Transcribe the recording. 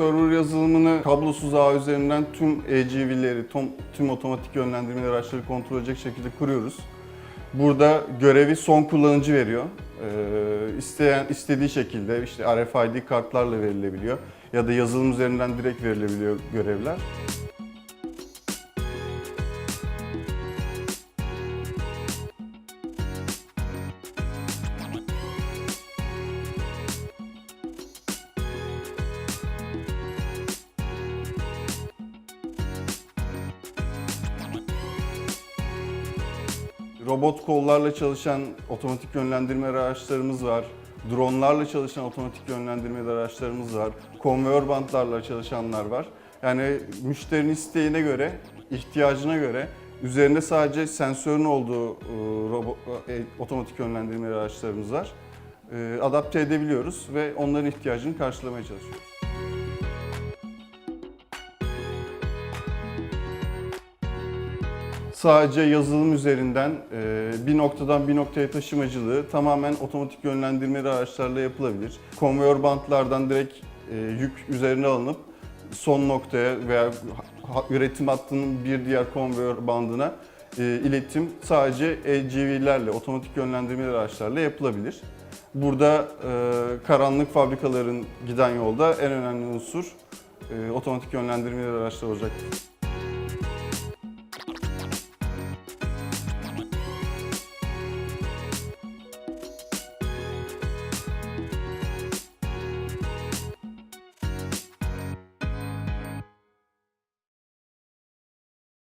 server yazılımını kablosuz ağ üzerinden tüm AGV'leri, tüm, tüm otomatik yönlendirmeli araçları kontrol edecek şekilde kuruyoruz. Burada görevi son kullanıcı veriyor. Ee, isteyen istediği şekilde işte RFID kartlarla verilebiliyor ya da yazılım üzerinden direkt verilebiliyor görevler. Robot kollarla çalışan otomatik yönlendirme araçlarımız var. Dronlarla çalışan otomatik yönlendirme araçlarımız var. Konveyör bantlarla çalışanlar var. Yani müşterinin isteğine göre, ihtiyacına göre üzerinde sadece sensörün olduğu e, robo- e, otomatik yönlendirme araçlarımız var. E, Adapte edebiliyoruz ve onların ihtiyacını karşılamaya çalışıyoruz. Sadece yazılım üzerinden e, bir noktadan bir noktaya taşımacılığı tamamen otomatik yönlendirmeli araçlarla yapılabilir. Konveyör bantlardan direkt e, yük üzerine alınıp son noktaya veya üretim hattının bir diğer konveyör bandına e, iletim sadece AGV'lerle, otomatik yönlendirmeli araçlarla yapılabilir. Burada karanlık fabrikaların giden yolda en önemli unsur otomatik yönlendirmeli araçlar olacaktır.